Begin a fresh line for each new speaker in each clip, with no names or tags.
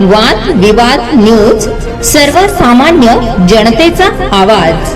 वाद विवाद न्यूज सर्वसामान्य जनतेचा आवाज.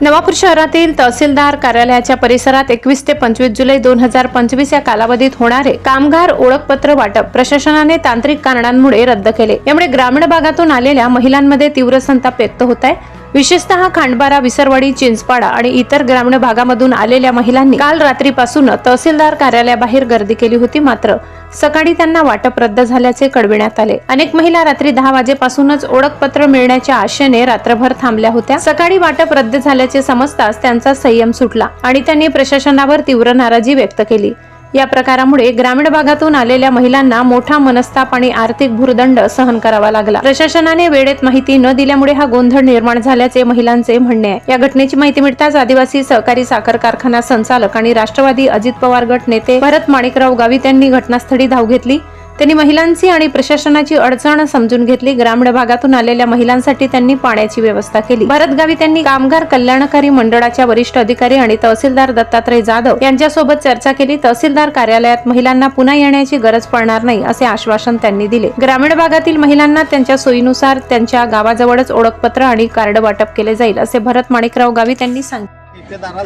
नवापूर शहरातील तहसीलदार कार्यालयाच्या परिसरात एकवीस ते पंचवीस जुलै दोन हजार पंचवीस या कालावधीत होणारे कामगार ओळखपत्र वाटप प्रशासनाने तांत्रिक कारणांमुळे रद्द केले. यामुळे ग्रामीण भागातून आलेल्या महिलांमध्ये तीव्र संताप व्यक्त होत आहे. विशेषतः खांडबारा विसरवाडी चिंचपाडा आणि इतर ग्रामीण भागामधून आलेल्या महिलांनी काल रात्रीपासून तहसीलदार कार्यालयाबाहेर गर्दी केली होती. मात्र सकाळी त्यांना वाटप रद्द झाल्याचे कळविण्यात आले. अनेक महिला रात्री दहा वाजेपासूनच ओळखपत्र मिळण्याच्या आशेने रात्रभर थांबल्या होत्या. सकाळी वाटप रद्द झाल्याचे समजताच त्यांचा संयम सुटला आणि त्यांनी प्रशासनावर तीव्र नाराजी व्यक्त केली. या प्रकारामुळे ग्रामीण भागातून आलेल्या महिलांना मोठा मनस्ताप आणि आर्थिक भूर्दंड सहन करावा लागला. प्रशासनाने वेळेत माहिती न दिल्यामुळे हा गोंधळ निर्माण झाल्याचे महिलांचे म्हणणे आहे. या घटनेची माहिती मिळताच आदिवासी सहकारी साखर कारखाना संचालक आणि राष्ट्रवादी अजित पवार गट नेते भरत माणिकराव गावित यांनी घटनास्थळी धाव घेतली. त्यांनी महिलांची आणि प्रशासनाची अडचण समजून घेतली. ग्रामीण भागातून आलेल्या महिलांसाठी त्यांनी पाण्याची व्यवस्था केली. भरत गावी त्यांनी कामगार कल्याणकारी मंडळाच्या वरिष्ठ अधिकारी आणि तहसीलदार दत्तात्रय जाधव यांच्यासोबत चर्चा केली. तहसीलदार कार्यालयात महिलांना पुन्हा येण्याची गरज पडणार नाही असे आश्वासन त्यांनी दिले. ग्रामीण भागातील महिलांना त्यांच्या सोयीनुसार त्यांच्या गावाजवळच ओळखपत्र आणि कार्ड वाटप केले जाईल असे भरत माणिकराव गावी त्यांनी सांगितले.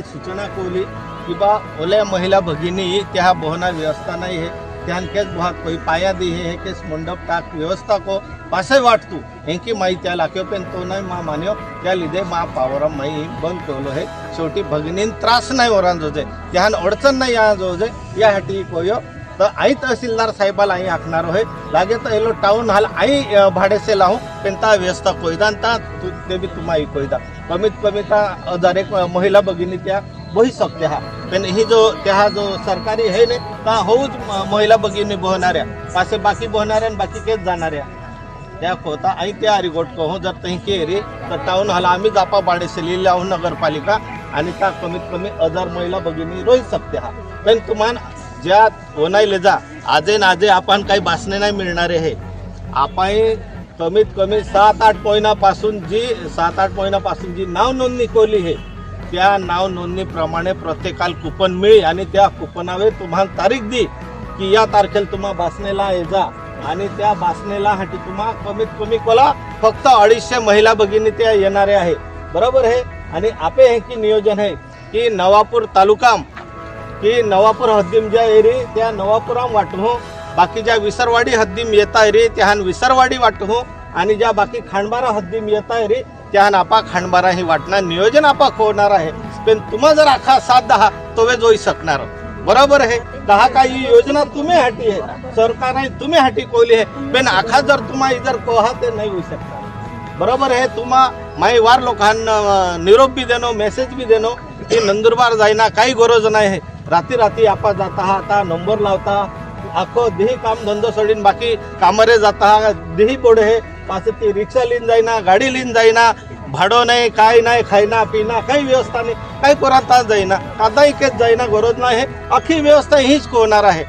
सूचना केली की बा ओल्या महिला भगिनी त्या बोहना व्यवस्था नहीं ध्यान केस भाग कोई पाया दी है केस मुंडप टाक व्यवस्था को पासे वाटतू। हेंकी माई त्या लाख्यो पेन तो नहीं माँ मान्यो त्या लिधे माँ पावर माई बंद केलो है। शेवटी भगिनीन त्रास नाही ओरान जोजे त्यान अडचण नाही या जोजे या हाटी कोयो तर आई तहसीलदार साहेबाला आई आखणार होय लागे तर एलो टाउन हॉल आई भाडेसे लावू पण ता व्यवस्था कोयदान ता तु ते बी तुम्हा कोयदा। कमीत कमी ता हजार महिला भगिनी त्या बही सकते हा पण ही जो त्या जो सरकारी हे ने ता होऊच म- महिला भगिनी बहणाऱ्या पासे बाकी बहणाऱ्या आणि बाकी केच जाणाऱ्या. त्या कोता आई त्या अरिगोट कहो जर तही केरी तर टाउन हॉल आम्ही जापा बाडेसे लिहिले नगरपालिका आणि त्या कमीत कमी हजार महिला भगिनी रोहित सकते हा पण तुम्हाला ज्या ओनाईले जा आजे ना आजे आपण काही भाषणे नाही मिळणारे हे. आपण कमीत कमी सात आठ महिन्यापासून जी सात आठ महिन्यापासून जी नाव नोंदणी केली आहे त्या नाव नोंदणीप्रमाणे प्रत्येकाला कुपन मिळेल आणि त्या कुपनावर तुम्हाला तारीख दी की या तारखेला तुम्हा बासनेला ये जा. आणि त्या बासनेला हाटी तुम्हा कमीत कमी कोला फक्त अडीचशे महिला भगिनी त्या येणारे आहे. बरोबर आहे? आणि आपे हे की नियोजन आहे की नवापूर तालुकाम की नवापूर हद्दीम ज्या एरी त्या नवापुराम वाटू बाकी ज्या विसरवाडी हद्दीम येता एरी त्याहान विसरवाडी वाटू आणि ज्या बाकी खांडबारा हद्दीम येता एरी त्यान आपा खांडबारा ही वाटणार नियोजन आपा होणार आहे. पण तुम्हा जर आखा साथ दहा तो वे जोई शकणार. बरोबर आहे? दहा काही योजना तुम्ही हाटी आहे. सरकार तुम्ही हाटी कोली आहे. पण आखा जर तुम्हा इधर कोहा ते नाही होऊ शकणार. बरोबर आहे? तुम्हा माई वार लोकांना निरोप बी देणं मेसेज बी देणं की नंदुरबार जायना काही गरज नाही राती राती आपा जाता आता नंबर लावता आखो देही काम धंदो सोडीन बाकी कामरे जाता देही बोडे हे. पाच ती रिक्षा लिहून जाईना गाडी लिहून जाईना भाडो नाही काय नाही खायना पिना काही व्यवस्था नाही काही कोराता जाईना आता इकेच जाईना गरज नाही अख्खी व्यवस्था हीच होणार आहे.